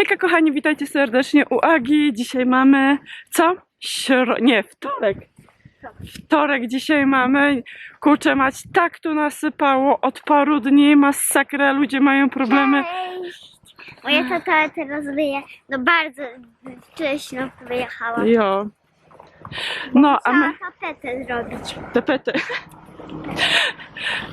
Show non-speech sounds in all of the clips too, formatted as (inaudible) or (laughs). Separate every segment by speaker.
Speaker 1: Hejka kochani, witajcie serdecznie u Agi. Dzisiaj mamy co? Śro... Nie, wtorek. Wtorek dzisiaj mamy. Kurczę mać, tak tu nasypało od paru dni, masakra, ludzie mają problemy.
Speaker 2: Cześć! Moja tata teraz wyje, no bardzo wcześnie wyjechała.
Speaker 1: Jo. No, a my...
Speaker 2: Tapetę zrobić.
Speaker 1: Tapety.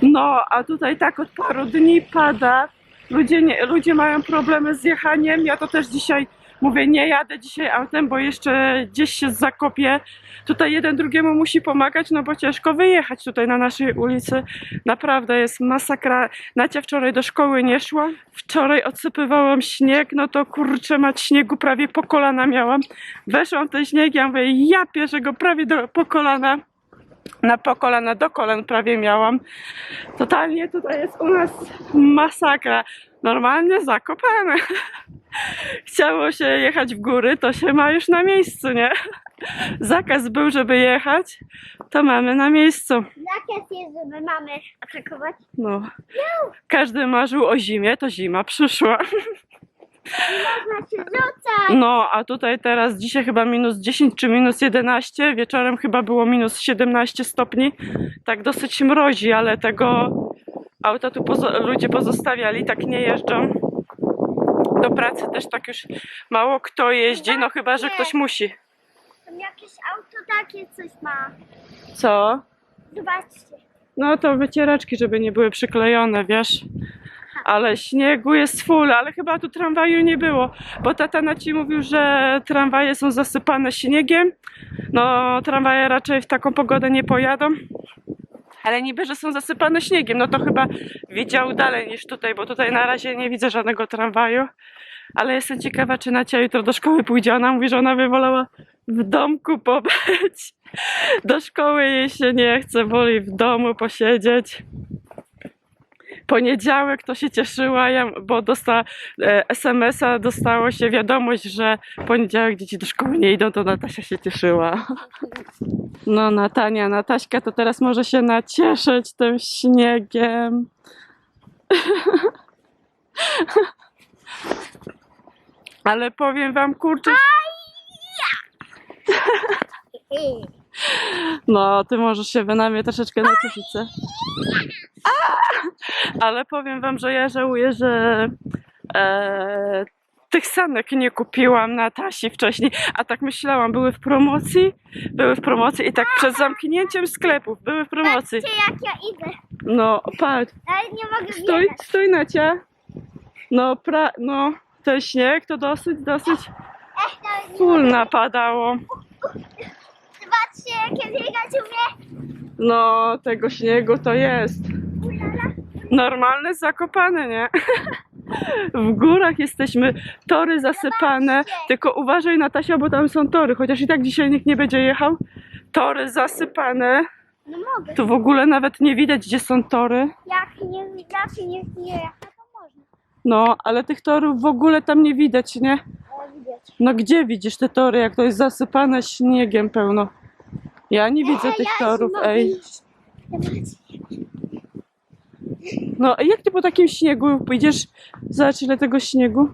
Speaker 1: No, a tutaj tak od paru dni pada. Ludzie, nie, ludzie mają problemy z jechaniem. Ja to też dzisiaj mówię, nie jadę dzisiaj autem, bo jeszcze gdzieś się zakopię. Tutaj jeden drugiemu musi pomagać, no bo ciężko wyjechać tutaj na naszej ulicy. Naprawdę jest masakra. Nacia wczoraj do szkoły nie szła. Wczoraj odsypywałam śnieg, no to kurczę mać śniegu prawie po kolana miałam. Weszłam ten śnieg, ja mówię, ja go prawie do, po kolana na po kolana do kolan prawie miałam. Totalnie tutaj jest u nas masakra. Normalnie zakopane. (laughs) Chciało się jechać w góry, to się ma już na miejscu, nie? (laughs) Zakaz był, żeby jechać, to mamy na miejscu.
Speaker 2: Zakaz jest, żeby mamy atakować.
Speaker 1: No. Każdy marzył o zimie, to zima przyszła. (laughs)
Speaker 2: Można się rzucać.
Speaker 1: No, a tutaj teraz dzisiaj chyba minus 10 czy minus 11, wieczorem chyba było minus 17 stopni. Tak dosyć mrozi, ale tego auta tu pozo- ludzie pozostawiali, tak nie jeżdżą. Do pracy też tak już mało kto jeździ, no chyba, że ktoś musi.
Speaker 2: Tam jakieś auto takie coś ma.
Speaker 1: Co?
Speaker 2: Zobaczcie.
Speaker 1: No to wycieraczki, żeby nie były przyklejone, wiesz. Ale śniegu jest full, ale chyba tu tramwaju nie było, bo tata na ci mówił, że tramwaje są zasypane śniegiem. No, tramwaje raczej w taką pogodę nie pojadą. Ale niby, że są zasypane śniegiem, no to chyba widział dalej niż tutaj, bo tutaj na razie nie widzę żadnego tramwaju. Ale jestem ciekawa, czy Nacia jutro do szkoły pójdzie. Ona mówi, że ona by wolała w domku pobyć. Do szkoły jej się nie chce, woli w domu posiedzieć. Poniedziałek to się cieszyła, ja, bo dostała e, SMS-a, dostało się wiadomość, że poniedziałek dzieci do szkoły nie idą, to Natasia się cieszyła. (laughs) No Natania, Nataśka to teraz może się nacieszyć tym śniegiem. (laughs) Ale powiem wam, kurczę, No, ty możesz się wynajmie troszeczkę nacieszyć! (laughs) Ale powiem wam, że ja żałuję, że e, tych sanek nie kupiłam na Tasi wcześniej, a tak myślałam, były w promocji, były w promocji i tak przed zamknięciem sklepów były w promocji.
Speaker 2: Patrzcie jak ja idę.
Speaker 1: No, patrz,
Speaker 2: Ale nie mogę
Speaker 1: stój,
Speaker 2: wjechać.
Speaker 1: stój Nacia. No, pra, no, ten śnieg to dosyć, dosyć
Speaker 2: Ech, nawet nie
Speaker 1: full
Speaker 2: mogę.
Speaker 1: napadało.
Speaker 2: Zobaczcie jakie biegać umie.
Speaker 1: No, tego śniegu to jest. Normalne zakopane, nie? (laughs) W górach jesteśmy, tory zasypane. Tylko uważaj Natasia, bo tam są tory, chociaż i tak dzisiaj nikt nie będzie jechał. Tory zasypane.
Speaker 2: No mogę.
Speaker 1: Tu w ogóle nawet nie widać, gdzie są tory.
Speaker 2: Jak nie widać, nie nie to można.
Speaker 1: No, ale tych torów w ogóle tam nie widać, nie? No gdzie widzisz te tory, jak to jest zasypane śniegiem pełno? Ja nie widzę tych torów, ej. No, a jak ty po takim śniegu pójdziesz? Zobacz ile tego śniegu.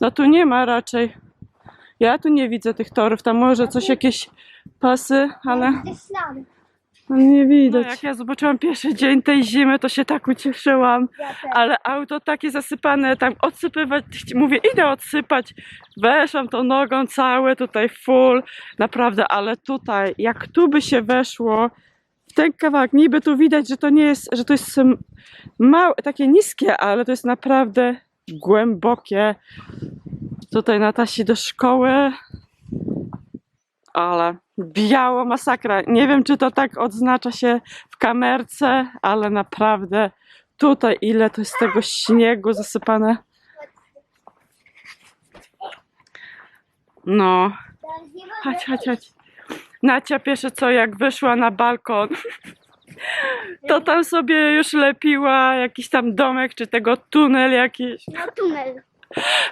Speaker 1: No tu nie ma raczej. Ja tu nie widzę tych torów. Tam może coś, jakieś pasy, ale no nie widać. No, jak ja zobaczyłam pierwszy dzień tej zimy, to się tak ucieszyłam. Ale auto takie zasypane, tam odsypywać, mówię, idę odsypać. Weszłam tą nogą całe, tutaj full, naprawdę, ale tutaj, jak tu by się weszło, ten kawałek, niby tu widać, że to nie jest, że to jest małe, takie niskie, ale to jest naprawdę głębokie. Tutaj na tasi do szkoły, ale biało masakra. Nie wiem, czy to tak odznacza się w kamerce, ale naprawdę tutaj ile to jest tego śniegu zasypane. No, chodź, chodź, chodź. Nacia pierwsze co, jak wyszła na balkon, to tam sobie już lepiła jakiś tam domek, czy tego tunel jakiś,
Speaker 2: No tunel.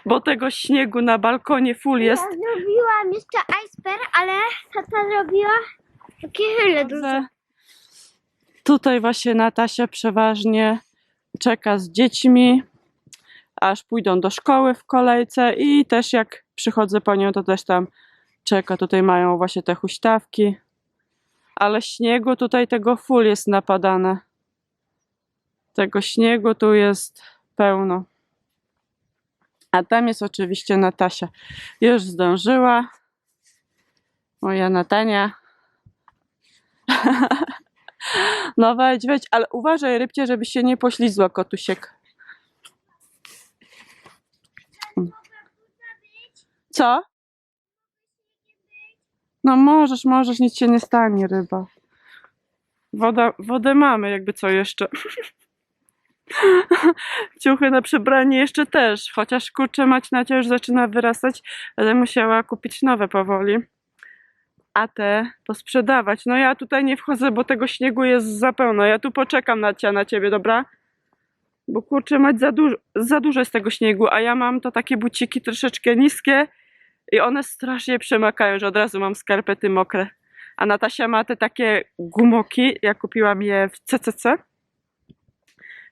Speaker 1: bo tego śniegu na balkonie full jest.
Speaker 2: Ja zrobiłam jeszcze iceberg, ale tata zrobiła takie hyle duże.
Speaker 1: Że Tutaj właśnie Natasia przeważnie czeka z dziećmi. aż pójdą do szkoły w kolejce i też jak przychodzę po nią, to też tam czeka. Tutaj mają właśnie te huśtawki. Ale śniegu tutaj tego full jest napadane. Tego śniegu tu jest pełno. A tam jest oczywiście Natasia. Już zdążyła. Moja Natania. No wejdź, wejdź, ale uważaj rybcie, żeby się nie poślizła kotusiek. Co? No możesz, możesz, nic się nie stanie, ryba. Woda, wodę mamy, jakby co jeszcze. (laughs) Ciuchy na przebranie jeszcze też, chociaż kurczę Maćnacia już zaczyna wyrastać, będę musiała kupić nowe powoli. A te posprzedawać. No ja tutaj nie wchodzę, bo tego śniegu jest za pełno. Ja tu poczekam na, cia, na ciebie, dobra? Bo kurczę mać za, dużo za dużo jest tego śniegu, a ja mam to takie buciki troszeczkę niskie i one strasznie przemakają, że od razu mam skarpety mokre. A Natasia ma te takie gumoki, ja kupiłam je w CCC.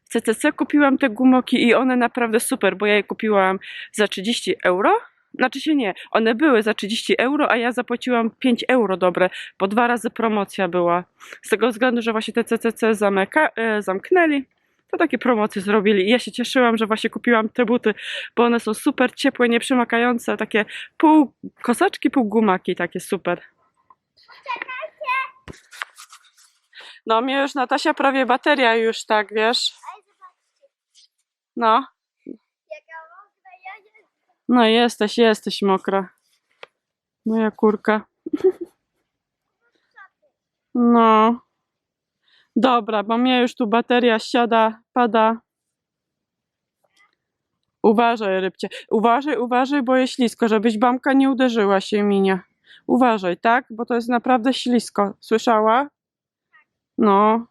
Speaker 1: W CCC kupiłam te gumoki i one naprawdę super, bo ja je kupiłam za 30 euro. Znaczy się nie, one były za 30 euro, a ja zapłaciłam 5 euro dobre, bo dwa razy promocja była. Z tego względu, że właśnie te CCC zamyka, e, zamknęli, to takie promocje zrobili i ja się cieszyłam, że właśnie kupiłam te buty, bo one są super ciepłe, nieprzymakające, takie pół kosaczki, pół gumaki, takie super. No mnie już Natasia prawie bateria już tak, wiesz. No, no jesteś, jesteś mokra. Moja kurka. No. Dobra, bo mnie już tu bateria siada, pada. Uważaj, rybcie. Uważaj, uważaj, bo jest ślisko, żebyś bamka nie uderzyła się minia. Uważaj, tak? Bo to jest naprawdę ślisko. Słyszała? No.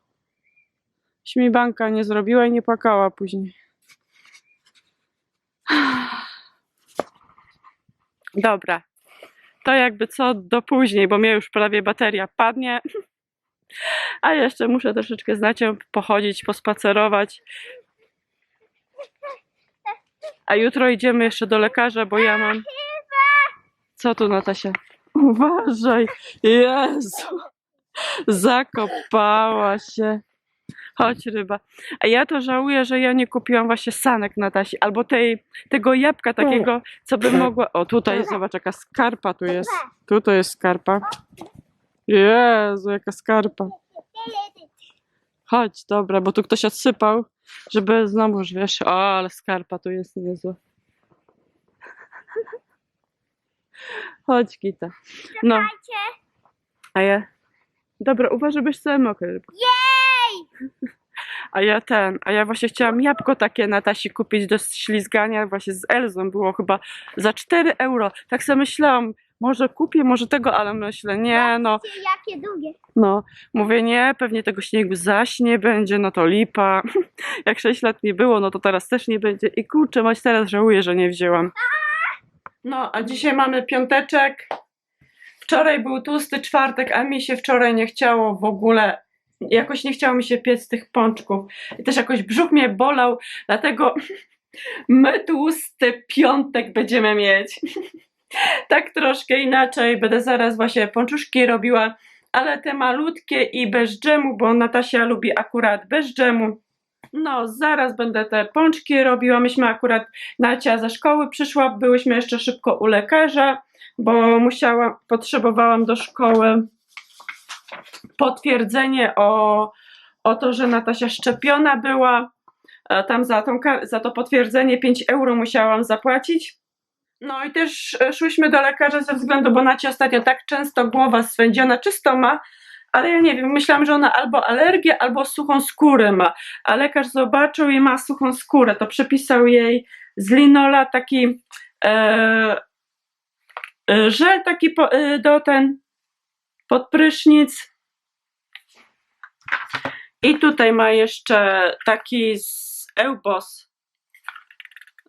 Speaker 1: Śmibanka nie zrobiła i nie płakała później. Dobra. To jakby co do później, bo mnie już prawie bateria padnie. A jeszcze muszę troszeczkę z Nacią pochodzić, pospacerować. A jutro idziemy jeszcze do lekarza, bo ja mam. Co tu, Natasia? Uważaj! Jezu! Zakopała się. Chodź, ryba. A ja to żałuję, że ja nie kupiłam właśnie sanek Natasi, albo tej, tego jabłka takiego, co by mogła... O, tutaj, zobacz, jaka skarpa tu jest. Tu to jest skarpa. Jezu, jaka skarpa. Chodź, dobra, bo tu ktoś odsypał, żeby znowuż, wiesz, o, ale skarpa tu jest niezła. Chodź, Gita. No, a ja... Dobra, uważaj, byś sobie mokry.
Speaker 2: Jej!
Speaker 1: A ja ten, a ja właśnie chciałam jabłko takie na tasi kupić do ślizgania właśnie z Elzą, było chyba za 4 euro. Tak sobie myślałam, może kupię, może tego, ale myślę, nie no,
Speaker 2: Jakie długie.
Speaker 1: no, mówię nie, pewnie tego śniegu zaś nie będzie, no to lipa. (laughs) Jak 6 lat nie było, no to teraz też nie będzie i kurczę, mać teraz żałuję, że nie wzięłam. No, a dzisiaj mamy piąteczek. Wczoraj był tłusty czwartek, a mi się wczoraj nie chciało w ogóle, jakoś nie chciało mi się piec tych pączków. I też jakoś brzuch mnie bolał, dlatego (laughs) my tłusty piątek będziemy mieć. (laughs) tak troszkę inaczej, będę zaraz właśnie pączuszki robiła, ale te malutkie i bez dżemu, bo Natasia lubi akurat bez dżemu. No, zaraz będę te pączki robiła. Myśmy akurat Nacia ze szkoły przyszła, byłyśmy jeszcze szybko u lekarza, bo musiałam, potrzebowałam do szkoły potwierdzenie o, o to, że Natasia szczepiona była. E, Tam za, tą, za to potwierdzenie 5 euro musiałam zapłacić. No i też e, szłyśmy do lekarza ze względu, bo Nacia ostatnio tak często głowa swędziona czysto ma, ale ja nie wiem, myślałam, że ona albo alergię, albo suchą skórę ma. A lekarz zobaczył i ma suchą skórę, to przepisał jej z linola taki e, e, żel taki po, e, do ten pod prysznic. I tutaj ma jeszcze taki z Eubos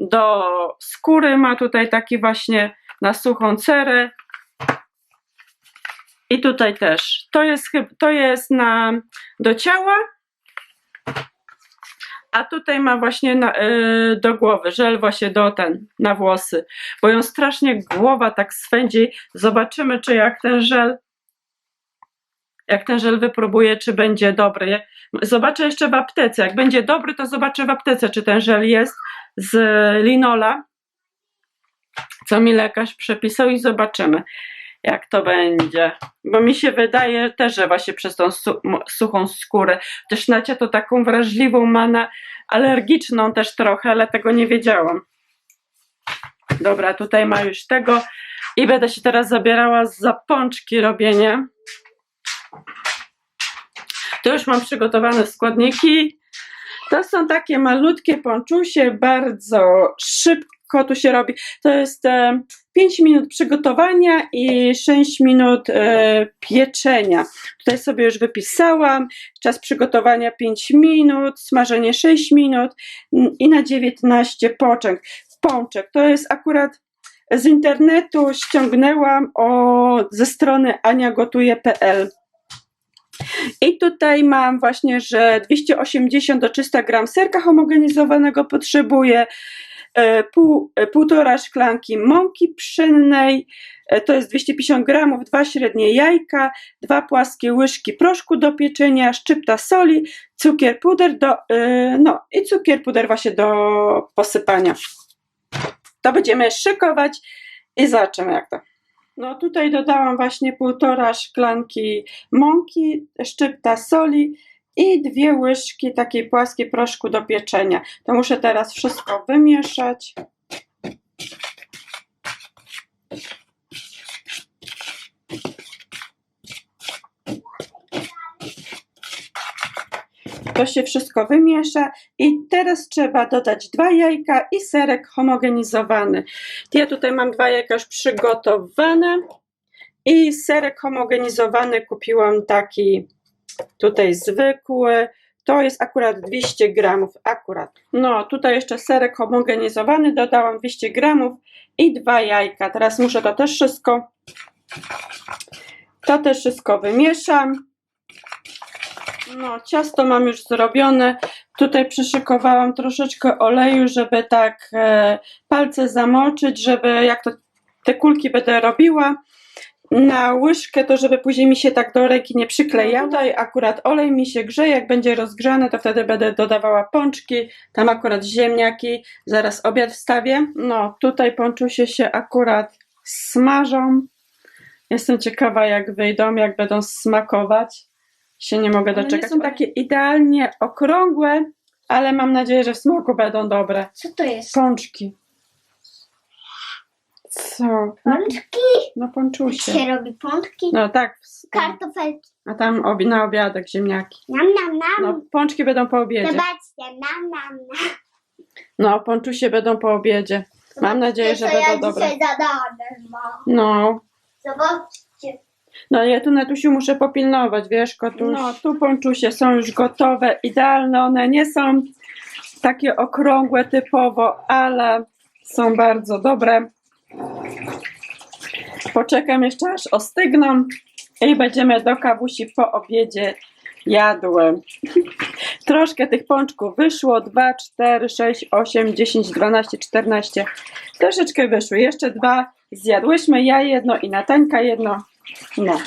Speaker 1: do skóry, ma tutaj taki właśnie na suchą cerę. I tutaj też. To jest, to jest na, do ciała, A tutaj ma właśnie na, y, do głowy, żel właśnie do ten, na włosy, bo ją strasznie głowa tak swędzi. Zobaczymy, czy jak ten żel, jak ten żel wypróbuję, czy będzie dobry. Zobaczę jeszcze w aptece. Jak będzie dobry, to zobaczę w aptece, czy ten żel jest z linola, co mi lekarz przepisał i zobaczymy, jak to będzie. Bo mi się wydaje też, że właśnie przez tą suchą skórę, też Nacia to taką wrażliwą ma na alergiczną też trochę, ale tego nie wiedziałam. Dobra, tutaj ma już tego i będę się teraz zabierała za pączki robienie. Tu już mam przygotowane składniki. To są takie malutkie pączusie, bardzo szybko tu się robi. To jest e, 5 minut przygotowania i 6 minut e, pieczenia. Tutaj sobie już wypisałam. Czas przygotowania 5 minut, smażenie 6 minut i na 19 poczek. Pączek to jest akurat z internetu ściągnęłam o, ze strony aniagotuje.pl. I tutaj mam właśnie, że 280 do 300 gram serka homogenizowanego potrzebuję, e, pół, e, półtora szklanki mąki pszennej, e, to jest 250 gramów, dwa średnie jajka, dwa płaskie łyżki proszku do pieczenia, szczypta soli, cukier puder do, no i cukier puder właśnie do posypania. To będziemy szykować i zobaczymy jak to. No tutaj dodałam właśnie półtora szklanki mąki, szczypta soli i dwie łyżki takiej płaskiej proszku do pieczenia. To muszę teraz wszystko wymieszać. To się wszystko wymiesza i teraz trzeba dodać dwa jajka i serek homogenizowany. Ja tutaj mam dwa jajka już przygotowane i serek homogenizowany kupiłam taki tutaj zwykły. To jest akurat 200 gramów, akurat. No, tutaj jeszcze serek homogenizowany, dodałam 200 gramów i dwa jajka. Teraz muszę to też wszystko, to też wszystko wymieszam. No, ciasto mam już zrobione. Tutaj przyszykowałam troszeczkę oleju, żeby tak e, palce zamoczyć, żeby jak to te kulki będę robiła na łyżkę, to żeby później mi się tak do ręki nie przyklejało. Tutaj akurat olej mi się grzeje, jak będzie rozgrzany, to wtedy będę dodawała pączki, tam akurat ziemniaki, zaraz obiad wstawię. No, tutaj pączusie się akurat smażą. Jestem ciekawa jak wyjdą, jak będą smakować. Się nie mogę
Speaker 2: One
Speaker 1: doczekać.
Speaker 2: są
Speaker 1: Są takie idealnie okrągłe, ale mam nadzieję, że w smaku będą dobre.
Speaker 2: Co to jest?
Speaker 1: Pączki. Co? No,
Speaker 2: Pączki?
Speaker 1: no pączusie.
Speaker 2: Się robi pączki?
Speaker 1: No tak,
Speaker 2: Kartofelki.
Speaker 1: a tam obi- na obiadek ziemniaki.
Speaker 2: Nam, nam, nam.
Speaker 1: No, pączki będą po obiedzie.
Speaker 2: Zobaczcie, nam, nam, nam.
Speaker 1: No, pączusie będą po obiedzie. Mam nadzieję, że
Speaker 2: Co ja
Speaker 1: będą dobre. No,
Speaker 2: Zobaczcie.
Speaker 1: No ja tu Natusiu muszę popilnować, wiesz, kotuś. No, tu pączusie są już gotowe, idealne. One nie są takie okrągłe typowo, ale są bardzo dobre. Poczekam jeszcze aż ostygną i będziemy do kawusi po obiedzie jadły. (laughs) Troszkę tych pączków wyszło. 2, 4, 6, 8, 10, 12, 14. Troszeczkę wyszły. Jeszcze dwa zjadłyśmy. Ja jedno i Natańka jedno. No.